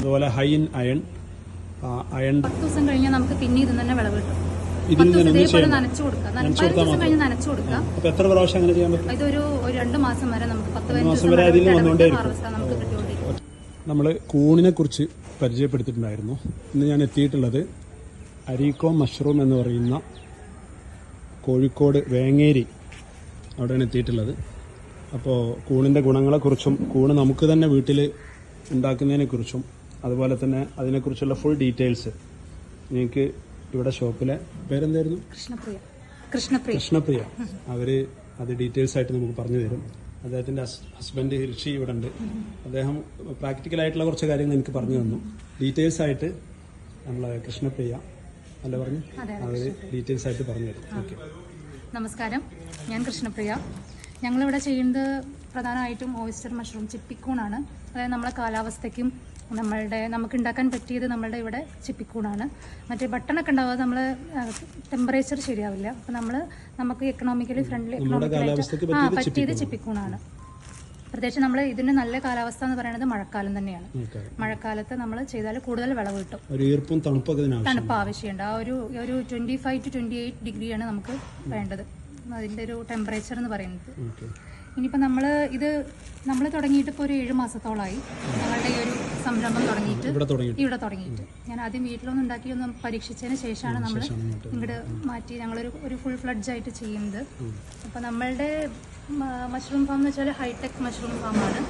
അതുപോലെ high in iron iron. പത്ത് ദിവസം കഴിഞ്ഞാൽ നമുക്ക് പിന്നെ തന്നെ വിളവ് കിട്ടും. ഇതേപോലെ നനച്ചു കൊടുക്കാം നനച്ചു പതിനഞ്ച് കൊടുത്താൽ ദിവസം കഴിഞ്ഞ് നനച്ചു കൊടുക്കാം അപ്പൊ എത്ര പ്രാവശ്യം അങ്ങനെ ചെയ്യാൻ പറ്റും? ഇതൊരു ഒരു രണ്ട് മാസം വരെ നമുക്ക് പത്ത് പതിനഞ്ച് ദിവസം ഹാർവസ്റ്റ് നമുക്ക് കിട്ടിക്കൊണ്ടിരിക്കും. നമ്മൾ കൂണിനെ കുറിച്ച് പരിചയപ്പെടുത്തിയിട്ടുണ്ടായിരുന്നു. ഇന്ന് ഞാൻ എത്തിയിട്ടുള്ളത് അരീക്കോ മഷ്റൂം എന്ന് പറയുന്ന കോഴിക്കോട് വേങ്ങേരി അവിടെയാണ് എത്തിയിട്ടുള്ളത്. അപ്പോൾ കൂണിന്റെ ഗുണങ്ങളെക്കുറിച്ചും കൂണ് നമുക്ക് തന്നെ വീട്ടിൽ ഉണ്ടാക്കുന്നതിനെക്കുറിച്ചും അതുപോലെ തന്നെ അതിനെക്കുറിച്ചുള്ള ഫുൾ ഡീറ്റെയിൽസ് നിങ്ങൾക്ക് ഇവിടെ ഷോപ്പിലെ പേരെന്തായിരുന്നു? കൃഷ്ണപ്രിയ. കൃഷ്ണപ്രിയ. കൃഷ്ണപ്രിയ. അവർ അത് ഡീറ്റെയിൽസ് ആയിട്ട് നമുക്ക് പറഞ്ഞു തരും. അദ്ദേഹത്തിന്റെ ഹസ്ബൻഡ് ഋഷി ഇവിടെ ഉണ്ട്. അദ്ദേഹം പ്രാക്ടിക്കൽ ആയിട്ടുള്ള കുറച്ച് കാര്യങ്ങൾ എനിക്ക് പറഞ്ഞു തന്നു. ഡീറ്റെയിൽസ് ആയിട്ട് നമ്മളെ കൃഷ്ണപ്രിയ അല്ല പറഞ്ഞു? അവർ ഡീറ്റെയിൽസ് ആയിട്ട് പറഞ്ഞു തരും. ഓക്കെ നമസ്കാരം. ഞാൻ കൃഷ്ണപ്രിയ. ഞങ്ങളിവിടെ ചെയ്യുന്നത് പ്രധാനമായിട്ടും ഓയിസ്റ്റർ മഷ്റൂം ചിപ്പിക്കൂണാണ് അതായത് നമ്മളെ കാലാവസ്ഥയ്ക്കും നമ്മളുടെ നമുക്ക് ഉണ്ടാക്കാൻ പറ്റിയത് നമ്മളുടെ ഇവിടെ ചിപ്പിക്കൂണാണ്. മറ്റേ ബട്ടണൊക്കെ ഉണ്ടാവുക നമ്മൾ ടെമ്പറേച്ചർ ശരിയാവില്ല. അപ്പം നമ്മൾ നമുക്ക് എക്കണോമിക്കലി ഫ്രണ്ട്ലി എക്കണോമിക്കലായിട്ട് ആ പറ്റിയത് ചിപ്പിക്കൂണാണ്. പ്രത്യേകിച്ച് നമ്മൾ ഇതിന് നല്ല കാലാവസ്ഥ എന്ന് പറയുന്നത് മഴക്കാലം തന്നെയാണ്. മഴക്കാലത്ത് നമ്മൾ ചെയ്താൽ കൂടുതൽ വിളവ് കിട്ടും. ഈർപ്പും തണുപ്പ് ആവശ്യമുണ്ട്. ആ ഒരു ഒരു twenty five to twenty eight ഡിഗ്രിയാണ് നമുക്ക് വേണ്ടത്. അതിന്റെ ഒരു ടെമ്പറേച്ചർ എന്ന് പറയുന്നത്. ഇനിയിപ്പോൾ നമ്മൾ ഇത് നമ്മൾ തുടങ്ങിയിട്ട് ഇപ്പോൾ ഒരു ഏഴ് മാസത്തോളമായി ഞങ്ങളുടെ ഈ ഒരു സംരംഭം തുടങ്ങിയിട്ട് ഇവിടെ തുടങ്ങിയിട്ട്. ഞാൻ ആദ്യം വീട്ടിലൊന്നും ഉണ്ടാക്കിയൊന്നും ഒന്ന് പരീക്ഷിച്ചതിന് ശേഷമാണ് നമ്മൾ ഇങ്ങോട്ട് മാറ്റി ഞങ്ങളൊരു ഒരു ഫുൾ ഫ്ലഡ്ജ് ആയിട്ട് ചെയ്യുന്നത്. അപ്പോൾ നമ്മളുടെ മഷ്റൂം ഫാം എന്ന് വെച്ചാൽ ഹൈടെക് മഷ്റൂം ഫാമാണ്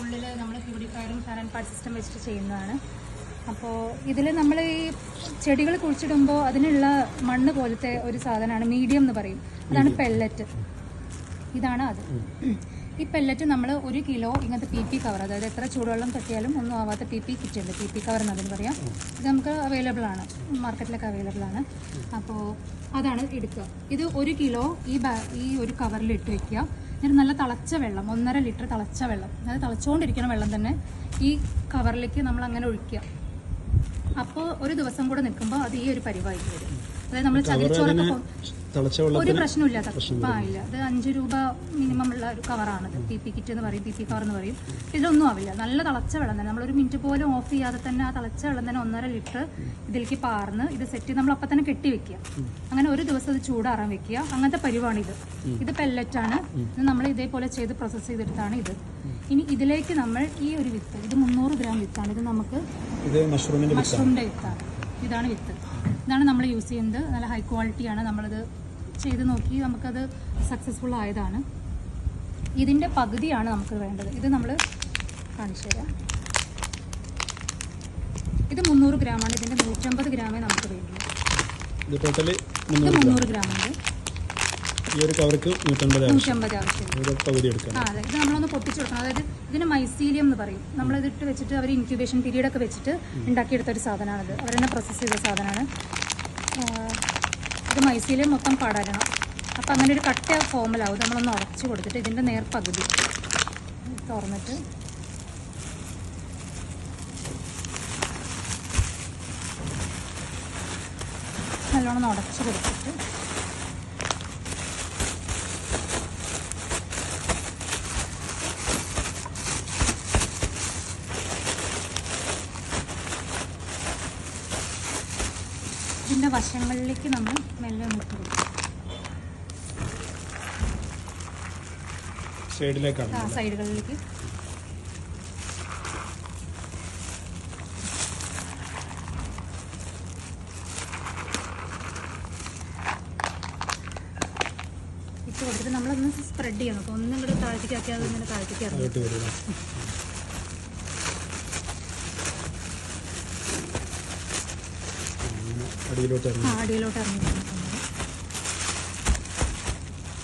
ഉള്ളിൽ നമ്മൾ പ്യൂരിഫയറും ഫാൻ ആൻഡ് പാർട്ട് സിസ്റ്റം വെച്ചിട്ട് ചെയ്യുന്നതാണ്. അപ്പോൾ ഇതിൽ നമ്മൾ ഈ ചെടികൾ കുഴിച്ചിടുമ്പോൾ അതിനുള്ള മണ്ണ് പോലത്തെ ഒരു സാധനമാണ് മീഡിയം എന്ന് പറയും. അതാണ് പെല്ലറ്റ് ഇതാണ് അത്. ഈ പെല്ലറ്റ് നമ്മൾ ഒരു കിലോ ഇങ്ങനത്തെ പി പി കവർ അതായത് എത്ര ചൂടുവെള്ളം തട്ടിയാലും ഒന്നും ആവാത്ത പി പി കിറ്റ് ഉണ്ട് പി പി കവർ എന്നതിന് പറയാം. ഇത് നമുക്ക് അവൈലബിൾ ആണ്. മാർക്കറ്റിലൊക്കെ അവൈലബിൾ ആണ്. അപ്പോൾ അതാണ് എടുക്കുക. ഇത് ഒരു കിലോ ഈ ബാ ഈ ഒരു കവറിൽ ഇട്ട് വെക്കുക. എന്നിട്ട് നല്ല തിളച്ച വെള്ളം ഒന്നര ലിറ്റർ തിളച്ച വെള്ളം അതായത് തിളച്ചുകൊണ്ടിരിക്കുന്ന വെള്ളം തന്നെ ഈ കവറിലേക്ക് നമ്മൾ അങ്ങനെ ഒഴിക്കുക. അപ്പോൾ ഒരു ദിവസം കൂടെ നിൽക്കുമ്പോൾ അത് ഈ ഒരു പരിവായിട്ട് വരും. അതായത് നമ്മൾ ചകിരിച്ചോറൊക്കെ ഒരു പ്രശ്നമില്ല. ആ ഇല്ല. അത് അഞ്ച് രൂപ മിനിമം ഉള്ള ഒരു കവറാണ് പി പി കിറ്റ് എന്ന് പറയും പി പി കവർ എന്ന് പറയും. ഇതൊന്നും ആവില്ല. നല്ല തിളച്ച വെള്ളം തന്നെ. നമ്മളൊരു മിനിറ്റ് പോലും ഓഫ് ചെയ്യാതെ തന്നെ ആ തിളച്ച വെള്ളം തന്നെ ഒന്നര ലിറ്റർ ഇതിലേക്ക് പാർന്ന് ഇത് സെറ്റ് ചെയ്ത് നമ്മൾ അപ്പം തന്നെ കെട്ടി വെക്കുക. അങ്ങനെ ഒരു ദിവസം ഇത് ചൂടാറാൻ വെക്കുക. അങ്ങനത്തെ പരിവാണിത് ഇത് ഇത് പെല്ലറ്റാണ് ഇത് നമ്മൾ ഇതേപോലെ ചെയ്ത് പ്രോസസ്സ് ചെയ്തെടുത്താണ് ഇത്. ഇനി ഇതിലേക്ക് നമ്മൾ ഈ ഒരു വിത്ത് ഇത് മുന്നൂറ് ഗ്രാം വിത്താണ്. ഇത് നമുക്ക് മഷ്റൂമിന്റെ വിത്താണ്. ഇതാണ് വിത്ത്. ഇതാണ് നമ്മൾ യൂസ് ചെയ്യുന്നത്. നല്ല ഹൈ ക്വാളിറ്റിയാണ് നമ്മളിത് ചെയ്ത് നോക്കി നമുക്കത് സക്സസ്ഫുൾ ആയതാണ്. ഇതിന്റെ പകുതിയാണ് നമുക്ക് വേണ്ടത്. ഇത് നമ്മൾ കാണിച്ചു തരാം. ഇത് മുന്നൂറ് ഗ്രാമാണ്. ഇതിന്റെ നൂറ്റമ്പത് ഗ്രാമേ നമുക്ക് വേണ്ടൂ. ഇത് മുന്നൂറ് ഗ്രാമുണ്ട് ഈ ഒരു കവർക്ക് നൂറ്റമ്പത് പകുതി എടുക്കാം ആ അതെ. ഇത് നമ്മളൊന്ന് പൊട്ടിച്ചു കൊടുക്കണം അതായത് ഇതിന് മൈസീലിയം എന്ന് പറയും. നമ്മൾ ഇതിട്ട് വെച്ചിട്ട് അവർ ഇൻക്യൂബേഷൻ പീരീഡ് ഒക്കെ വെച്ചിട്ട് ഉണ്ടാക്കിയെടുത്ത ഒരു സാധനമാണിത് അവർ തന്നെ പ്രോസസ്സ് ചെയ്ത സാധനമാണ് ഇത് മൈസീലിയം മൊത്തം പാടാരണം അപ്പം അങ്ങനെ ഒരു കട്ട ഫോമിലാവും നമ്മളൊന്ന് ഉറച്ചു കൊടുത്തിട്ട് ഇതിന്റെ നേർപകുതി തുറന്നിട്ട് നല്ലോണം ഉടച്ചു കൊടുത്തിട്ട് ഇതിന്റെ വശങ്ങളിലേക്ക് നമ്മൾ മെല്ലെ മുട്ട് കൊടുക്കും. സൈഡിലേക്കാണ് ആ സൈഡുകളിലേക്ക്. ഇട്ട് കൊടുത്തിട്ട് നമ്മളൊന്ന് സ്പ്രെഡ് ചെയ്യണം. അപ്പോൾ ഒന്നും കൂടെ താഴ്ത്തിക്ക് ആക്കിയാൽ അതിങ്ങനെ താഴ്ത്തിക്ക് ഇറങ്ങും അങ്ങോട്ട് വരിക അങ്ങനെ അടിയിലോട്ട് ഇറങ്ങി. അടിയിലോട്ട് ഇറങ്ങി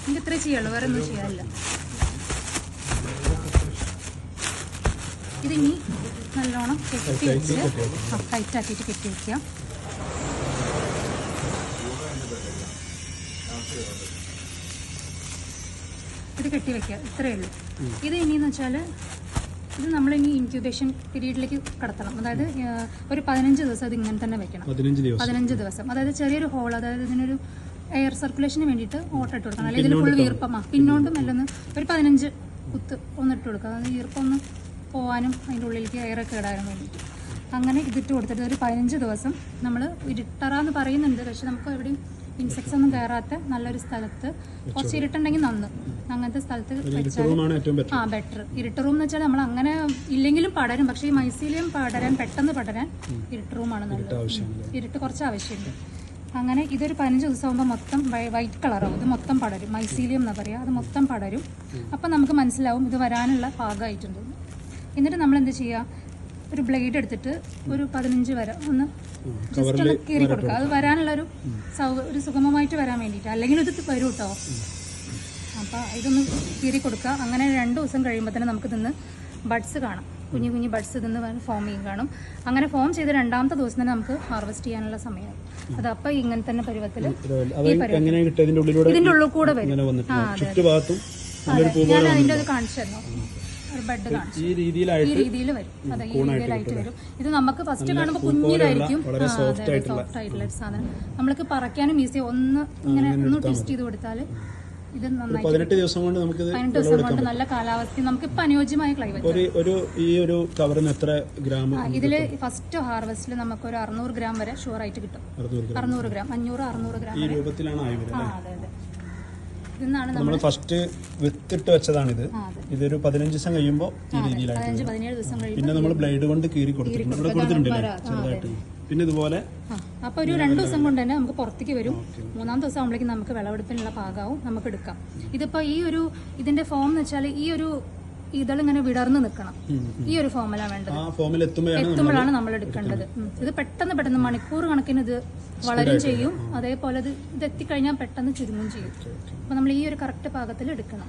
എനിക്ക് ഇത്രേ ചെയ്യുള്ളൂ? വേറെ ഒന്നും ചെയ്യാനില്ല. ഇതിനി നല്ലോണം കെട്ടി വെച്ച് ടൈറ്റ് ആക്കിയിട്ട് കെട്ടി വെക്കുക ഇത് കെട്ടി വെക്കുക ഇത്രയേ ഉള്ളൂ. ഇത് ഇനിയെന്ന് വെച്ചാൽ ഇത് നമ്മളിനി ഇൻക്യൂബേഷൻ പീരീഡിലേക്ക് കടത്തണം. അതായത് ഒരു പതിനഞ്ച് ദിവസം ഇത് ഇങ്ങനെ തന്നെ വെക്കണം. പതിനഞ്ച് ദിവസം. അതായത് ചെറിയൊരു ഹോൾ അതായത് ഇതിനൊരു എയർ സർക്കുലേഷന് വേണ്ടിയിട്ട് ഓട്ടിട്ട് കൊടുക്കണം. അല്ലെങ്കിൽ ഇതിൽ ഫുൾ ഈർപ്പമാ പിന്നോണ്ടും എല്ലാം ഒന്ന് ഒരു പതിനഞ്ച് കുത്ത് ഒന്ന് ഇട്ട് കൊടുക്കുക അതായത് ഈർപ്പം ഒന്ന് പോകാനും അതിന്റെ ഉള്ളിലേക്ക് എയറൊക്കെ ഇടാനും വേണ്ടിയിട്ട്. അങ്ങനെ ഇതിട്ട് കൊടുത്തിട്ട് ഒരു പതിനഞ്ച് ദിവസം നമ്മൾ ഇരുട്ടറാന്ന് പറയുന്നുണ്ട്. പക്ഷെ നമുക്ക് എവിടെയും ഇൻസെക്ട്സ് ഒന്നും കയറാത്ത നല്ലൊരു സ്ഥലത്ത് കുറച്ച് ഇരുട്ടുണ്ടെങ്കിൽ നന്ന്. അങ്ങനത്തെ സ്ഥലത്ത് ആ ബെറ്റർ ഇരുട്ട് റൂം എന്ന് വെച്ചാൽ നമ്മൾ അങ്ങനെ ഇല്ലെങ്കിലും പടരും. പക്ഷേ ഈ മൈസീലിയം പടരാൻ പെട്ടെന്ന് പടരാൻ ഇരുട്ട് റൂമാണ് നല്ലത്. ഇരുട്ട് കുറച്ച് ആവശ്യമുണ്ട്. അങ്ങനെ ഇതൊരു പതിനഞ്ച് ദിവസം ആകുമ്പോൾ മൊത്തം വൈറ്റ് കളറാവും ഇത് മൊത്തം പടരും. മൈസീലിയം എന്ന് പറയുക അത് മൊത്തം പടരും. അപ്പം നമുക്ക് മനസ്സിലാവും ഇത് വരാനുള്ള പാകമായിട്ടുണ്ട് എന്നിട്ട് നമ്മൾ എന്ത് ചെയ്യുക ഒരു ബ്ലേഡ് എടുത്തിട്ട് ഒരു പതിനഞ്ച് വരെ ഒന്ന് ജസ്റ്റ് ഒന്ന് കീറി കൊടുക്കുക അത് വരാനുള്ള ഒരു സൗ ഒരു സുഗമമായിട്ട് വരാൻ വേണ്ടിയിട്ട്. അല്ലെങ്കിൽ ഇത് വരും കേട്ടോ അപ്പോൾ ഇതൊന്ന് കീറി കൊടുക്കുക. അങ്ങനെ രണ്ട് ദിവസം കഴിയുമ്പോൾ തന്നെ നമുക്ക് ഇതിന്ന് ബഡ്സ് കാണാം. കുഞ്ഞു കുഞ്ഞു ബഡ്സ് ഇതിന്ന് ഫോം ചെയ്യും കാണും. അങ്ങനെ ഫോം ചെയ്ത് രണ്ടാമത്തെ ദിവസം തന്നെ നമുക്ക് ഹാർവെസ്റ്റ് ചെയ്യാനുള്ള സമയമാണ് അത് അപ്പം ഇങ്ങനെ തന്നെ പരുവത്തിൽ ഇതിന്റെ ഉള്ളിൽ കൂടെ വരും. ഞാൻ അതിന്റെ അത് കാണിച്ചു കാണിച്ചു. ഈ രീതിയിലായിട്ട് വരും. ഇത് നമുക്ക് ഫസ്റ്റ് കാണുമ്പോൾ കുഞ്ഞിലായിരിക്കും. സോഫ്റ്റ് ആയിട്ടുള്ള സാധനം. നമ്മൾക്ക് പറക്കാനും ഈസി ഒന്ന് ഇങ്ങനെ ഒന്ന് ട്വിസ്റ്റ് ചെയ്ത് കൊടുത്താൽ ഇത് നന്നായി പതിനെട്ട് ദിവസം കൊണ്ട് നമുക്ക് പതിനെട്ട് ദിവസം കൊണ്ട് നല്ല കാലാവസ്ഥ നമുക്ക് ഇപ്പൊ അനുയോജ്യമായ ക്ലൈമറ്റ് ഒരു ഒരു ഈ ഒരു കവറിന് എത്ര ഗ്രാം ഇതിൽ ഫസ്റ്റ് ഹാർവെസ്റ്റിൽ നമുക്ക് ഒരു അറുന്നൂറ് ഗ്രാം വരെ ഷുവർ ആയിട്ട് കിട്ടും. അറുന്നൂറ് ഗ്രാം. അഞ്ഞൂറ് അറുന്നൂറ് ഗ്രാം ഈ രൂപത്തിലാണ് ആയി വരുന്നത് അതെ അതെ. നമ്മൾ ഫസ്റ്റ് വിത്തിട്ട് വെച്ചതാണ് ഇത് ഇതൊരു പതിനഞ്ച് ദിവസം കഴിയുമ്പോൾ ഈ കഴിയും പിന്നെ നമ്മൾ ബ്ലേഡ് കൊണ്ട് കീറി കൊടുത്തിട്ടുണ്ട്. ഇവിടെ കൊടുത്തിട്ടുണ്ട് ചെറുതായിട്ട്. പിന്നെ ഇതുപോലെ ആ അപ്പൊ ഒരു രണ്ട് ദിവസം കൊണ്ട് തന്നെ നമുക്ക് പുറത്തേക്ക് വരും. മൂന്നാം ദിവസം ആകുമ്പോഴേക്കും നമുക്ക് വിളവെടുപ്പിനുള്ള പാകാവും. നമുക്ക് എടുക്കാം. ഇതിപ്പോൾ ഈ ഒരു ഇതിന്റെ ഫോം എന്ന് വെച്ചാൽ ഈ ഒരു ഇതളിങ്ങനെ വിടർന്ന് നിൽക്കണം ഈ ഒരു ഫോമിലാണ് വേണ്ടത്. എത്തുമ്പോഴാണ് നമ്മൾ എടുക്കേണ്ടത്. ഇത് പെട്ടെന്ന് പെട്ടെന്ന് മണിക്കൂർ കണക്കിന് ഇത് വളരും ചെയ്യും. അതേപോലെ ഇത് ഇത് എത്തിക്കഴിഞ്ഞാൽ പെട്ടെന്ന് ചുരുങ്ങും ചെയ്യും. അപ്പൊ നമ്മൾ ഈ ഒരു കറക്റ്റ് പാകത്തിൽ എടുക്കണം.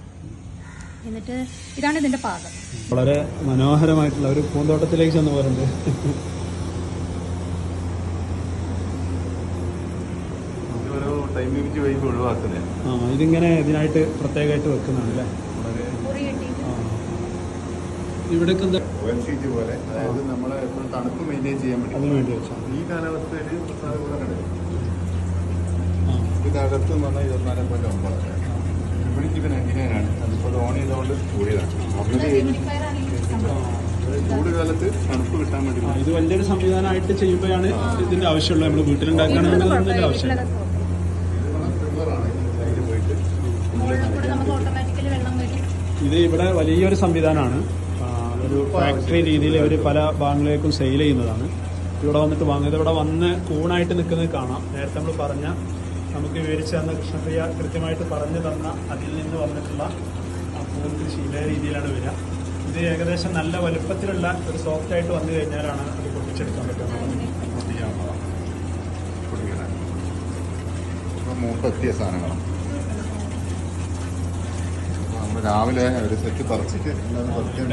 എന്നിട്ട് ഇതാണ് ഇതിന്റെ പാകം. വളരെ മനോഹരമായിട്ടുള്ള ഒരു പൂന്തോട്ടത്തിലേക്ക് ചെന്ന് പോരുന്നത് ഓരോ വൈപ്പ് ഒഴിവാക്കുന്നത് ആ ഇതിങ്ങനെ ഇതിനായിട്ട് പ്രത്യേകമായിട്ട് വെക്കുന്നതാണ് അല്ലേ. ഇവിടേക്ക് എന്താ? ഓയിൽ പോലെ അതായത് നമ്മൾ എപ്പോഴും തണുപ്പ് മെയിന്റെയിൻ ചെയ്യാൻ വേണ്ടി. അതിന് വേണ്ടി വെച്ചാൽ ഈ കാലാവസ്ഥയിൽ ഇതിനകത്ത് എന്ന് പറഞ്ഞാൽ ഇരുപത്തിനാല് പോയിന്റ് ഒമ്പത്. ഇവിടേക്ക് ഇത് നയന്റിനൈനാണ് അതിപ്പോൾ ഓൺ ചെയ്തുകൊണ്ട് കൂടിയതാണ്. ചൂട് കാലത്ത് തണുപ്പ് കിട്ടാൻ വേണ്ടി. ഇത് വലിയൊരു സംവിധാനമായിട്ട് ചെയ്യുമ്പോഴാണ് ഇതിന്റെ ആവശ്യമുള്ളത്. നമ്മൾ വീട്ടിലുണ്ടാക്കുകയാണെന്നുണ്ടെങ്കിൽ ഇതിന്റെ ആവശ്യം വീട്ടിലൊക്കെ ഇത് സ്പ്രിംഗ്ലറാണ് സൈഡിൽ പോയിട്ട് മുകളിൽ കൂടെ നമുക്ക് ഓട്ടോമാറ്റിക്കലി വെള്ളം വരും ഇത് ഇവിടെ വലിയൊരു സംവിധാനമാണ്. ഒരു ഫാക്ടറി രീതിയിൽ അവർ പല ഭാഗങ്ങളിലേക്കും സെയിൽ ചെയ്യുന്നതാണ്. ഇവിടെ വന്നിട്ട് വാങ്ങുന്നത്. ഇവിടെ വന്ന് കൂണായിട്ട് നിൽക്കുന്നത് കാണാം. നേരത്തെ നമ്മൾ പറഞ്ഞ നമുക്ക് വിവരിച്ച് തന്ന കൃഷ്ണപ്രിയ കൃത്യമായിട്ട് പറഞ്ഞു തന്ന അതിൽ നിന്ന് വന്നിട്ടുള്ള ആ കൃഷി ഇതേ രീതിയിലാണ് വരിക. ഇത് ഏകദേശം നല്ല വലുപ്പത്തിലുള്ള ഒരു സോഫ്റ്റ് ആയിട്ട് വന്നു കഴിഞ്ഞാലാണ് അത് പൊട്ടിച്ചെടുക്കാൻ പറ്റുന്നത്. മൂപ്പെത്തിയ സാധനങ്ങളാണ്. നമ്മൾ രാവിലെ ഒരു സെറ്റ് പറിച്ചിട്ട് എല്ലാം പറിക്കാൻ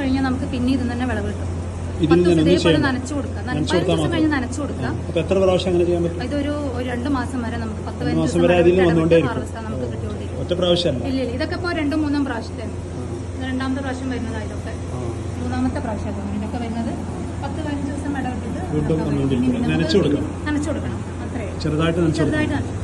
കഴിഞ്ഞാൽ നമുക്ക് പിന്നെ ഇത് തന്നെ വിളവ് കിട്ടും. നനച്ചു കഴിഞ്ഞ് നനച്ചു കൊടുക്കാം. അപ്പൊ എത്ര പ്രാവശ്യം അങ്ങനെ ചെയ്യാൻ പറ്റും? ഇതൊരു രണ്ടു മാസം വരെ നമുക്ക് പത്ത് മാസം പതിനഞ്ച് വന്നുകൊണ്ടേയിരിക്കും. നമുക്ക് കിട്ടിക്കൊണ്ടിരിക്കും ഒറ്റ പ്രാവശ്യമല്ല ഇല്ല ഇല്ല ഇതൊക്കെ ഇപ്പോൾ രണ്ടും മൂന്നും പ്രാവശ്യത്തെ. രണ്ടാമത്തെ പ്രാവശ്യം വരുന്നതായിട്ടൊക്കെ ഇതൊക്കെ മൂന്നാമത്തെ പ്രാവശ്യം തോന്നുന്നു ഇതൊക്കെ വരുന്നത്. പത്ത് പതിനഞ്ച് ദിവസം ഇടവിട്ടിട്ട് വീണ്ടും വന്നുകൊണ്ടിരിക്കും. നനച്ചു കൊടുക്കണം. നനച്ചു കൊടുക്കണം. അത്രേ ചെറുതായിട്ട് നനച്ചു. ചെറുതായിട്ട് നനച്ചു